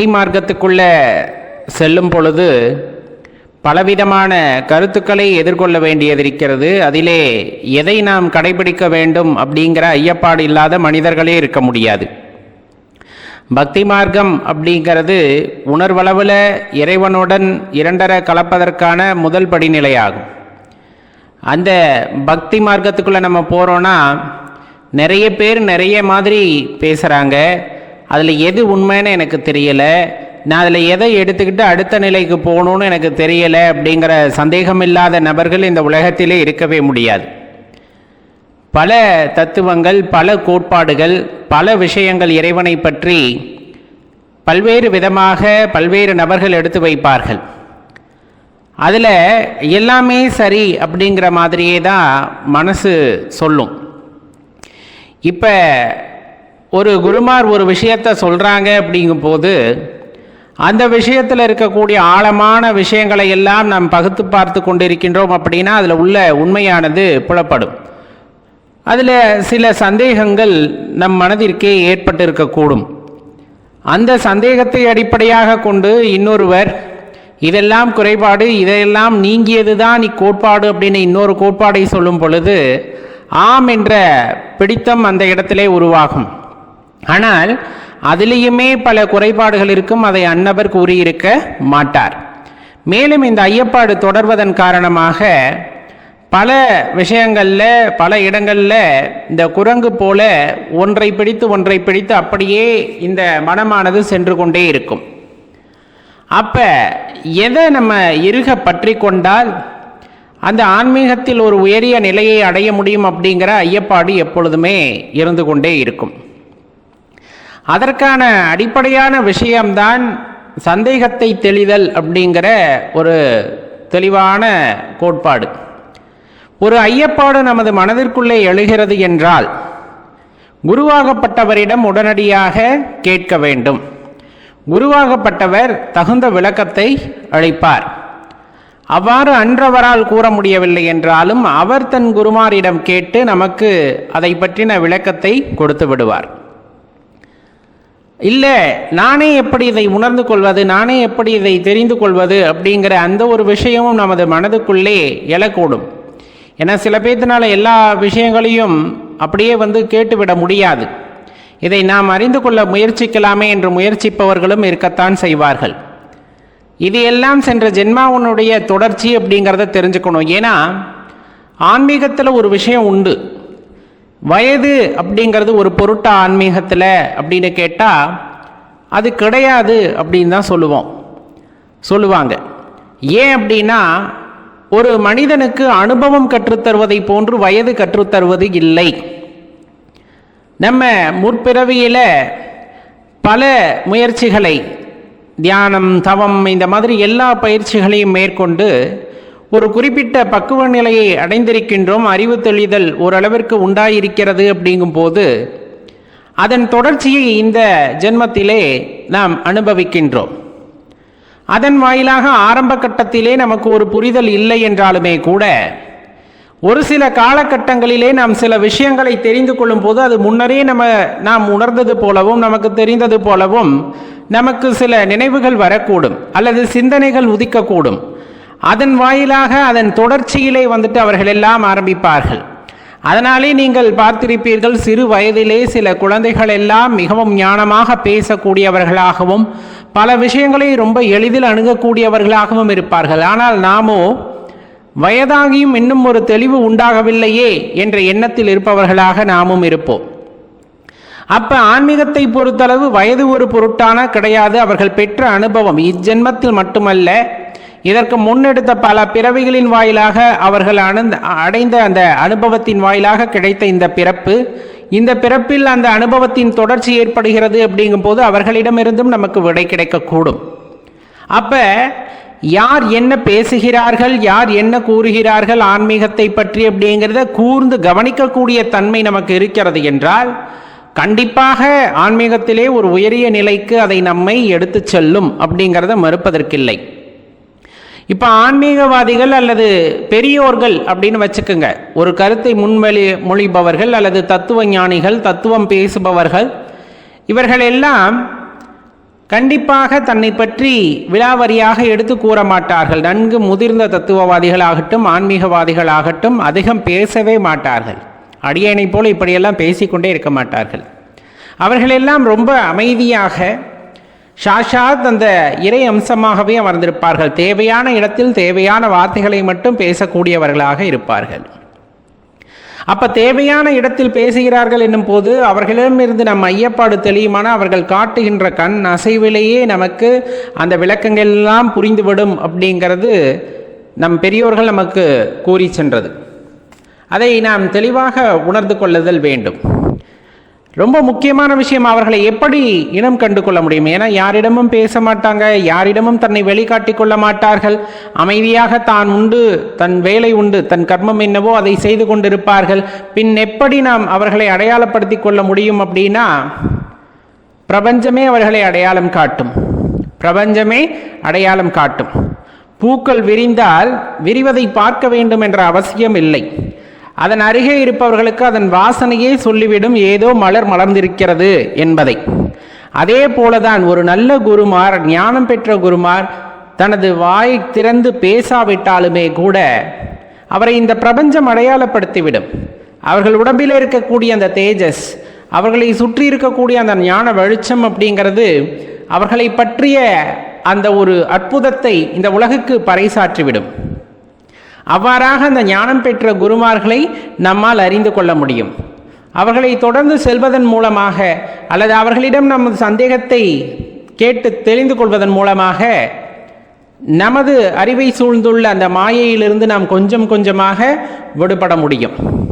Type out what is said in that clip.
பக்தி மார்க்கத்துக்குள்ள செல்லும் பொழுது பலவிதமான கருத்துக்களை எதிர்கொள்ள வேண்டியதிருக்கிறது. அதிலே எதை நாம் கடைபிடிக்க வேண்டும் அப்படிங்கிற ஐயப்பாடு இல்லாத மனிதர்களே இருக்க முடியாது. பக்தி மார்க்கம் அப்படிங்கிறது உணர்வளவில் இறைவனுடன் இரண்டர கலப்பதற்கான முதல் படிநிலையாகும். அந்த பக்தி மார்க்கத்துக்குள்ளே நம்ம போகிறோன்னா நிறைய பேர் நிறைய மாதிரி பேசுகிறாங்க அதில் எது உண்மைன்னு எனக்கு தெரியலை. நான் அதில் எதை எடுத்துக்கிட்டு அடுத்த நிலைக்கு போகணும்னு எனக்கு தெரியலை அப்படிங்கிற சந்தேகம் இல்லாத நபர்கள் இந்த உலகத்திலே இருக்கவே முடியாது. பல தத்துவங்கள் பல கோட்பாடுகள் பல விஷயங்கள் இறைவனை பற்றி பல்வேறு விதமாக பல்வேறு நபர்கள் எடுத்து வைப்பார்கள். அதில் எல்லாமே சரி அப்படிங்கிற மாதிரியே தான் மனசு சொல்லும். இப்போ ஒரு குருமார் ஒரு விஷயத்தை சொல்கிறாங்க அப்படிங்கும்போது அந்த விஷயத்தில் இருக்கக்கூடிய ஆழமான விஷயங்களை எல்லாம் நாம் பகுத்து பார்த்து கொண்டிருக்கின்றோம் அப்படின்னா அதில் உள்ள உண்மையானது புலப்படும். அதில் சில சந்தேகங்கள் நம் மனதிற்கே ஏற்பட்டு இருக்கக்கூடும் அந்த சந்தேகத்தை அடிப்படையாக கொண்டு இன்னொருவர் இதெல்லாம் குறைபாடு இதையெல்லாம் நீங்கியது தான் இக்கோட்பாடு அப்படின்னு இன்னொரு கோட்பாடை சொல்லும் பொழுது ஆம் என்ற பிடித்தம் அந்த இடத்திலே உருவாகும். ஆனால் அதிலேயுமே பல குறைபாடுகள் இருக்கும் அதை அன்னவர் கூறியிருக்க மாட்டார். மேலும் இந்த ஐயப்பாடு தொடர்வதன் காரணமாக பல விஷயங்களில் பல இடங்களில் இந்த குரங்கு போல ஒன்றை பிடித்து ஒன்றை பிடித்து அப்படியே இந்த மனமானது சென்று கொண்டே இருக்கும். அப்போ எதை நம்ம இருக பற்றி கொண்டால் அந்த ஆன்மீகத்தில் ஒரு உயரிய நிலையை அடைய முடியும் அப்படிங்கிற ஐயப்பாடு எப்பொழுதுமே இருந்து கொண்டே இருக்கும். அதற்கான அடிப்படையான விஷயம்தான் சந்தேகத்தை தெளிதல் அப்படிங்கிற ஒரு தெளிவான கோட்பாடு. ஒரு ஐயப்பாடு நமது மனதிற்குள்ளே எழுகிறது என்றால் குருவாகப்பட்டவரிடம் உடனடியாக கேட்க வேண்டும். குருவாகப்பட்டவர் தகுந்த விளக்கத்தை அளிப்பார். அவ்வாறு அன்றவரால் கூற முடியவில்லை என்றாலும் அவர் தன் குருமாரிடம் கேட்டு நமக்கு அதை பற்றின விளக்கத்தை கொடுத்து விடுவார். இல்லை நானே எப்படி இதை உணர்ந்து கொள்வது நானே எப்படி இதை தெரிந்து கொள்வது அப்படிங்கிற அந்த ஒரு விஷயமும் நமது மனதுக்குள்ளே எழக்கூடும். ஏன்னா சில பேர்த்தினால எல்லா விஷயங்களையும் அப்படியே வந்து கேட்டுவிட முடியாது. இதை நாம் அறிந்து கொள்ள முயற்சிக்கலாமே என்று முயற்சிப்பவர்களும் இருக்கத்தான் செய்வார்கள். இது எல்லாம் சென்ற ஜென்மாவனுடைய தொடர்ச்சி அப்படிங்கிறத தெரிஞ்சுக்கணும். ஏன்னா ஆன்மீகத்தில் ஒரு விஷயம் உண்டு. வயது அப்படிங்கிறது ஒரு பொருட்டா ஆன்மீகத்தில் அப்படின்னு கேட்டால் அது கிடையாது அப்படின்னு தான் சொல்லுவோம். சொல்லுவாங்க. ஏன் அப்படின்னா ஒரு மனிதனுக்கு அனுபவம் கற்றுத்தருவதை போன்று வயது கற்றுத்தருவது இல்லை. நம்ம முற்பிறவியில் பல முயற்சிகளை தியானம் தவம் இந்த மாதிரி எல்லா பயிற்சிகளையும் மேற்கொண்டு ஒரு குறிப்பிட்ட பக்குவ நிலையை அடைந்திருக்கின்றோம் அறிவு தெளிதல் ஓரளவிற்கு உண்டாயிருக்கிறது அப்படிங்கும்போது அதன் தொடர்ச்சியை இந்த ஜென்மத்திலே நாம் அனுபவிக்கின்றோம். அதன் வாயிலாக ஆரம்ப கட்டத்திலே நமக்கு ஒரு புரிதல் இல்லை என்றாலுமே கூட ஒரு சில காலகட்டங்களிலே நாம் சில விஷயங்களை தெரிந்து கொள்ளும் போது அது முன்னரே நம்ம நாம் உணர்ந்தது போலவும் நமக்கு தெரிந்தது போலவும் நமக்கு சில நினைவுகள் வரக்கூடும் அல்லது சிந்தனைகள் உதிக்கக்கூடும். அதன் வாயிலாக அதன் தொடர்ச்சியிலே வந்துட்டு அவர்கள் எல்லாம் ஆரம்பிப்பார்கள். அதனாலே நீங்கள் பார்த்திருப்பீர்கள் சிறு வயதிலே சில குழந்தைகள் எல்லாம் மிகவும் ஞானமாக பேசக்கூடியவர்களாகவும் பல விஷயங்களை ரொம்ப எளிதில் அணுகக்கூடியவர்களாகவும் இருப்பார்கள். ஆனால் நாமோ வயதாகியும் இன்னும் ஒரு தெளிவு உண்டாகவில்லையே என்ற எண்ணத்தில் இருப்பவர்களாக நாமும் இருப்போம். அப்ப ஆன்மீகத்தை பொறுத்தளவு வயது ஒரு பொருட்டான கிடையாது. அவர்கள் பெற்ற அனுபவம் இஜென்மத்தில் மட்டுமல்ல இதற்கு முன்னெடுத்த பல பிறவிகளின் வாயிலாக அவர்கள் அணுந்த அடைந்த அந்த அனுபவத்தின் வாயிலாக கிடைத்த இந்த பிறப்பு. இந்த பிறப்பில் அந்த அனுபவத்தின் தொடர்ச்சி ஏற்படுகிறது அப்படிங்கும்போது அவர்களிடமிருந்தும் நமக்கு விடை கிடைக்கக்கூடும். அப்ப யார் என்ன பேசுகிறார்கள் யார் என்ன கூறுகிறார்கள் ஆன்மீகத்தை பற்றி அப்படிங்கிறத கூர்ந்து கவனிக்கக்கூடிய தன்மை நமக்கு இருக்கிறது என்றால் கண்டிப்பாக ஆன்மீகத்திலே ஒரு உயரிய நிலைக்கு அதை நம்மை எடுத்துச் செல்லும் அப்படிங்கிறத மறுப்பதற்கில்லை. இப்போ ஆன்மீகவாதிகள் அல்லது பெரியோர்கள் அப்படின்னு வச்சுக்கோங்க. ஒரு கருத்தை முன்வெளி மொழிபவர்கள் அல்லது தத்துவ ஞானிகள் தத்துவம் பேசுபவர்கள் இவர்கள் எல்லாம் கண்டிப்பாக தன்னை பற்றி விலாவரியாக எடுத்து கூற மாட்டார்கள். நன்கு முதிர்ந்த தத்துவவாதிகளாகட்டும் ஆன்மீகவாதிகளாகட்டும் அதிகம் பேசவே மாட்டார்கள். அடியனைப் போல இப்படியெல்லாம் பேசிக்கொண்டே இருக்க மாட்டார்கள். அவர்களெல்லாம் ரொம்ப அமைதியாக சாஷாத் அந்த இறை அம்சமாகவே அமர்ந்திருப்பார்கள். தேவையான இடத்தில் தேவையான வார்த்தைகளை மட்டும் பேசக்கூடியவர்களாக இருப்பார்கள். அப்ப தேவையான இடத்தில் பேசுகிறார்கள் என்னும் போது அவர்களிடமிருந்து நம் ஐயப்பாடு தெளியுமான அவர்கள் காட்டுகின்ற கண் அசைவிலேயே நமக்கு அந்த விளக்கங்கள் எல்லாம் புரிந்துவிடும் அப்படிங்கிறது நம் பெரியோர்கள் நமக்கு கூறி சென்றது. அதை நாம் தெளிவாக உணர்ந்து கொள்ளுதல் வேண்டும். ரொம்ப முக்கியமான விஷயம் அவர்களை எப்படி இனம் கண்டு கொள்ள முடியும்? ஏன்னா யாரிடமும் பேச மாட்டாங்க யாரிடமும் தன்னை வெளிக்காட்டி கொள்ள மாட்டார்கள். அமைதியாக தான் உண்டு தன் வேலை உண்டு தன் கர்மம் என்னவோ அதை செய்து கொண்டிருப்பார்கள். பின் எப்படி நாம் அவர்களை அடையாளப்படுத்தி கொள்ள முடியும் அப்படின்னா பிரபஞ்சமே அவர்களை அடையாளம் காட்டும். பிரபஞ்சமே அடையாளம் காட்டும். பூக்கள் விரிந்தால் விரிவதை பார்க்க வேண்டும் என்ற அவசியம் இல்லை. அதன் அருகே இருப்பவர்களுக்கு அதன் வாசனையே சொல்லிவிடும் ஏதோ மலர் மலர்ந்திருக்கிறது என்பதை. அதே போலதான் ஒரு நல்ல குருமார் ஞானம் பெற்ற குருமார் தனது வாய் திறந்து பேசாவிட்டாலுமே கூட அவரை இந்த பிரபஞ்சம் அடையாளப்படுத்திவிடும். அவர்கள் உடம்பில் இருக்கக்கூடிய அந்த தேஜஸ் அவர்களை சுற்றி இருக்கக்கூடிய அந்த ஞான வெளிச்சம் அப்படிங்கிறது அவர்களை பற்றிய அந்த ஒரு அற்புதத்தை இந்த உலகுக்கு பறைசாற்றிவிடும். அவ்வாறாக அந்த ஞானம் பெற்ற குருமார்களை நம்மால் அறிந்து கொள்ள முடியும். அவர்களை தொடர்ந்து செல்வதன் மூலமாக அல்லது அவர்களிடம் நமது சந்தேகத்தை கேட்டு தெரிந்து கொள்வதன் மூலமாக நமது அறிவை சூழ்ந்துள்ள அந்த மாயையிலிருந்து நாம் கொஞ்சம் கொஞ்சமாக விடுபட முடியும்.